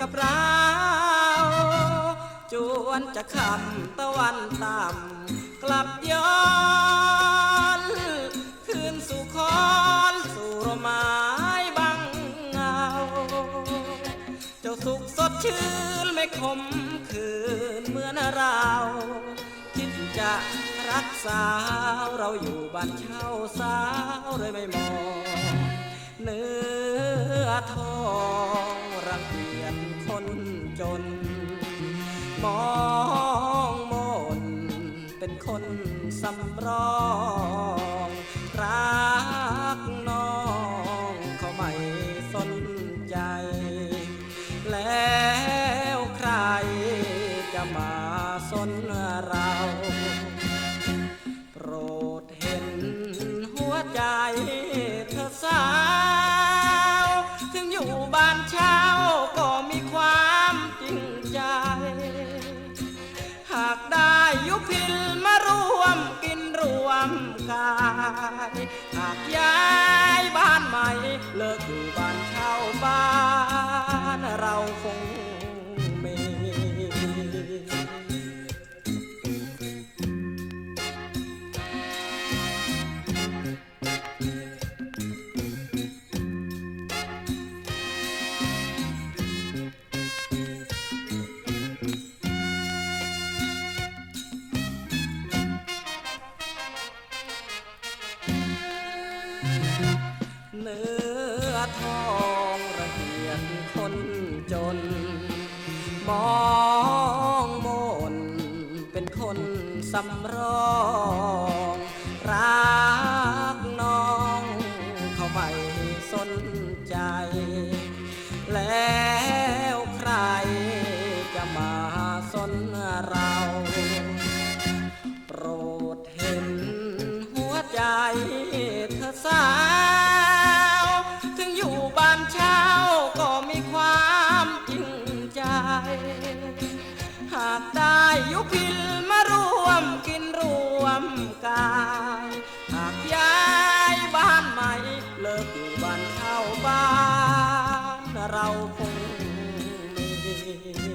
กับเราจวนจะคำตะวันต่ำกลับย้อนคืนสู่คอนสู่รมไม้บังเงา เจ้าสุขสดชื่นไม่คมคืนเหมือนเราคิดจะรักษาวเราอยู่บ้านเช่าสาวเลยไม่มองเนื้อทอง มองมนเป็นคนสำรองรักน้องเขาไม่สนใจ แล้วใครจะมาสนเราโปรดเห็นหัวใจเธอสาว ถึงอยู่บ้านเช่าายหากย้ายบ้านใหม่ เลิกอยู่บ้านเช่าบ้านเราคง เนื้อทองระเหียดคนจน มองมนเป็นคนสำรองรักน้องเขาไม่สนใจ และากได้ยุพินมาร่วมกินรวมกายหากย้ายบ้านใหม่เลิกอยู่บ้านเช่าบ้านเราคงมี